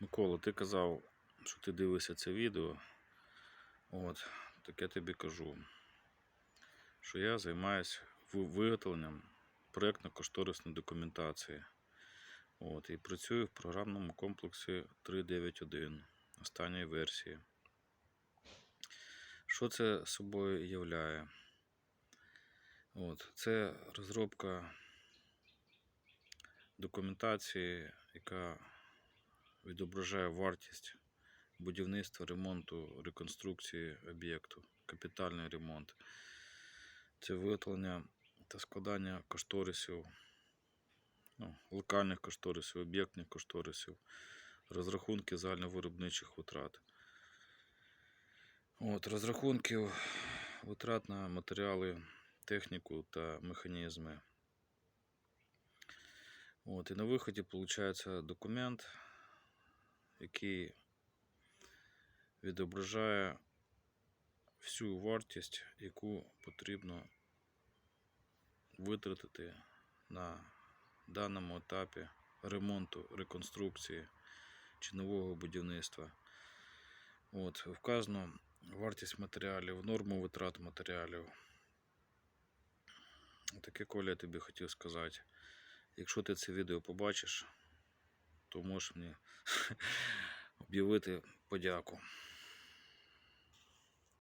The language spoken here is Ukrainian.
Микола, ти казав, що ти дивишся це відео. От, так я тобі кажу, що я займаюся виготовленням проєктно-кошторисної документації. От, і працюю в програмному комплексі 391 останньої версії. Що це собою являє? От, це розробка документації, яка відображає вартість будівництва, ремонту, реконструкції об'єкту, капітальний ремонт. Це виготовлення та складання кошторисів, ну, локальних кошторисів, об'єктних кошторисів, розрахунки загальновиробничих витрат. От, розрахунків витрат на матеріали, техніку та механізми. От, і на виході виходить документ, який відображає всю вартість, яку потрібно витратити на даному етапі ремонту, реконструкції чи нового будівництва. От, вказано вартість матеріалів, норму витрат матеріалів. Таке Коля я тобі хотів сказати. Якщо ти це відео побачиш, то можеш мені об'явити подяку.